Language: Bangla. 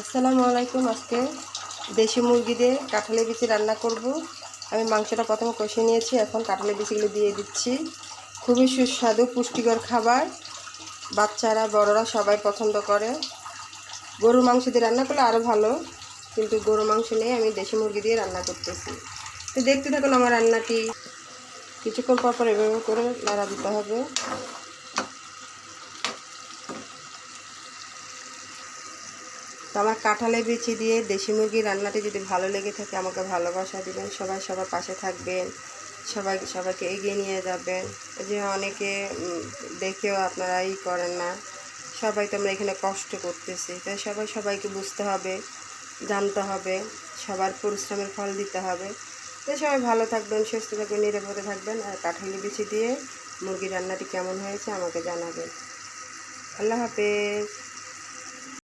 আসসালামু আলাইকুম, আজকে দেশি মুরগি দিয়ে কাঁঠালি বিচি রান্না করব। আমি মাংসটা প্রথমে কষে নিয়েছি, এখন কাঁঠালের বিচিগুলো দিয়ে দিচ্ছি। খুবই সুস্বাদু, পুষ্টিকর খাবার। বাচ্চারা, বড়রা সবাই পছন্দ করে। গরুর মাংস দিয়ে রান্না করলে আরও ভালো, কিন্তু গরুর মাংস নেই আমি দেশি মুরগি দিয়ে রান্না করতেছি। তো দেখতে থাকুন আমার রান্নাটি। কিছুক্ষণ পর পর এভাবে করে নাড়া দিতে হবে। তো আমার কাঁঠালে বিচি দিয়ে দেশি মুরগির রান্নাটি যদি ভালো লেগে থাকে, আমাকে ভালোবাসা দিবেন। সবাই সবার পাশে থাকবেন, সবাই, সবাইকে এগিয়ে নিয়ে যাবেন। যে অনেকে দেখেও আপনারা ই করেন না। সবাই তো আমরা এখানে কষ্ট করতেছি, তাই সবাই সবাইকে বুঝতে হবে, জানতে হবে, সবার পরিশ্রমের ফল দিতে হবে। তাই সবাই ভালো থাকবেন, সুস্থ থাকবেন, নিরাপদে থাকবেন, আর কাঁঠালি বিচি দিয়ে মুরগির রান্নাটি কেমন হয়েছে আমাকে জানাবেন। আল্লাহ হাফেজ।